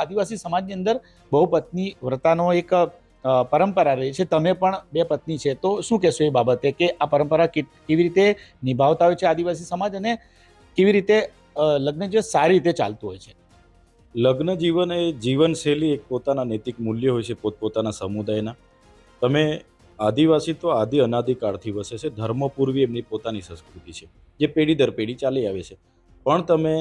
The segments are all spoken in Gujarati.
આદિવાસી સમાજની અંદર બહુ પત્ની વ્રતાનો એક પરંપરા રહી છે. તમે પણ બે પત્ની છે. તો શું કહેશો એ બાબતે કે આ પરંપરા કેવી રીતે નિભાવતા હોય છે આદિવાસી સમાજ અને કેવી રીતે લગ્ન જે સારી રીતે ચાલતું હોય છે? લગ્ન જીવન એ જીવનશૈલી એક પોતાના નૈતિક મૂલ્ય હોય છે પોતપોતાના સમુદાયના. તમે આદિવાસી તો આદિ અનાદિકાળથી વસે છે. ધર્મપૂર્વી એમની પોતાની સંસ્કૃતિ છે. જે પેઢી દર પેઢી ચાલી આવે છે. પણ તમે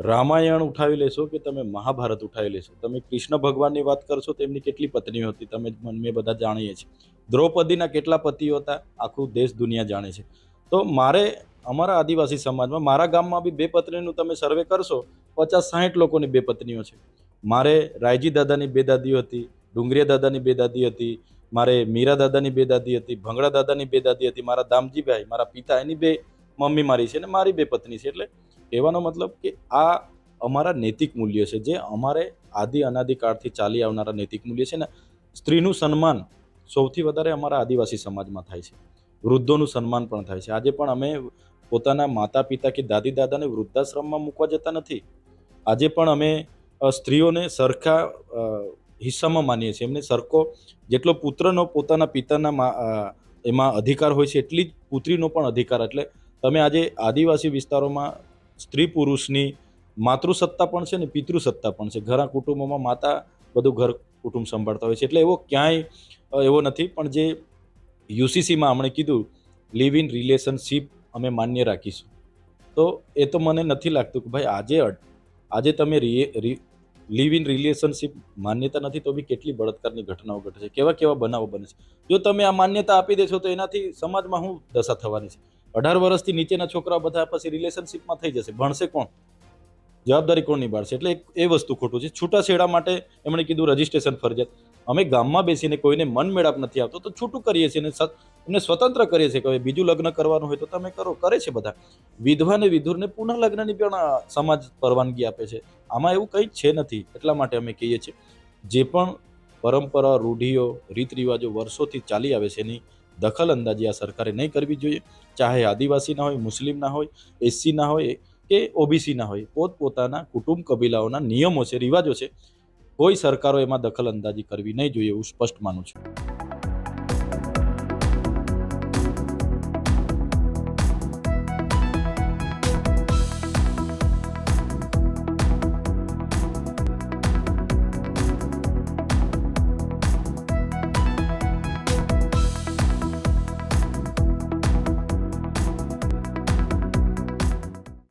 રામાયણ ઉઠાવી લેશો કે તમે મહાભારત ઉઠાવી લેશો? તમે કૃષ્ણ ભગવાનની વાત કરશો તો એમની કેટલી પત્નીઓ હતી? તમે મેં બધા જાણીએ છીએ. દ્રૌપદીના કેટલા પતિઓ હતા? આખું દેશ દુનિયા જાણે છે. તો મારે અમારા આદિવાસી સમાજમાં, મારા ગામમાં બી બે પત્નીનું તમે સર્વે કરશો, પચાસ સાહીઠ લોકોની બે પત્નીઓ છે. મારે રાયજી દાદાની બે દાદીઓ હતી, ડુંગરિયા દાદાની બે દાદી હતી, મારે મીરા દાદાની બે દાદી હતી ભંગડા દાદાની બે દાદી હતી, મારા દામજીભાઈ, મારા પિતા એની બે મમ્મી મારી છે અને મારી બે પત્ની છે. એટલે કહેવાનો મતલબ કે આ અમારા નૈતિક મૂલ્ય છે, જે અમારે આદિ અનાદિકાળથી ચાલી આવનારા નૈતિક મૂલ્ય છે ને, સ્ત્રીનું સન્માન સૌથી વધારે અમારા આદિવાસી સમાજમાં થાય છે. વૃદ્ધોનું સન્માન પણ થાય છે. આજે પણ અમે પોતાના માતા પિતા કે દાદી દાદાને વૃદ્ધાશ્રમમાં મૂકવા જતા નથી. આજે પણ અમે સ્ત્રીઓને સરખા હિસ્સામાં માનીએ છીએ. એમને સરખો જેટલો પુત્રનો પોતાના પિતાના એમાં અધિકાર હોય છે, એટલી જ પુત્રીનો પણ અધિકાર. એટલે તમે આજે આદિવાસી વિસ્તારોમાં સ્ત્રી પુરુષની માતૃસત્તા પણ છે ને પિતૃસત્તા પણ છે. ઘણા કુટુંબોમાં માતા બધું ઘર કુટુંબ સંભાળતા હોય છે. એટલે એવો ક્યાંય એવો નથી. પણ જે યુસીસીમાં હમણે કીધું લિવ ઇન રિલેશનશીપ અમે માન્ય રાખીશું. તો એ તો મને નથી લાગતું કે ભાઈ આજે આજે તમે લિવ ઇન રિલેશનશીપ માન્યતા નથી, તો બી કેટલી બળાત્કારની ઘટનાઓ ઘટે છે. કેવા કેવા બનાવો બને છે. જો તમે આ માન્યતા આપી દેશો, તો એનાથી સમાજમાં શું દશા થવાની છે. અઢાર વર્ષથી નીચેના છોકરા બધા પછી રિલેશનશિપમાં થઈ જશે. ભણશે કોણ? જવાબદારી કોણ નિભાડશે એટલે એ વસ્તુ ખોટું છે. છૂટાછેડા માટે એમણે કીધું રજીસ્ટ્રેશન ફરજિયાત. અમે ગામમાં બેસીને કોઈને મન મેળાપ નથી આવતો, તો છૂટું કરીએ છીએ અને એમને સ્વતંત્ર કરીએ છીએ કે હવે બીજું લગ્ન કરવાનું હોય તો તમે કરો. કરે છે બધા. વિધવાને વિધુરને પુનઃ લગ્નની પણ સમાજ પરવાનગી આપે છે. આમાં એવું કંઈ છે નથી. એટલા માટે અમે કહીએ છીએ, જે પણ પરંપરા, રૂઢિઓ રીત રિવાજો વર્ષોથી ચાલી આવે છે એની દખલ અંદાજી આ સરકારે નહીં કરવી જોઈએ. ચાહે આદિવાસીના હોય મુસ્લિમના હોય એસસીના હોય કે ઓબીસીના હોય, પોતપોતાના કુટુંબ કબીલાઓના નિયમો છે, રિવાજો છે. કોઈ સરકારો એમાં દખલ અંદાજી કરવી નહીં જોઈએ એવું સ્પષ્ટ માનું છું.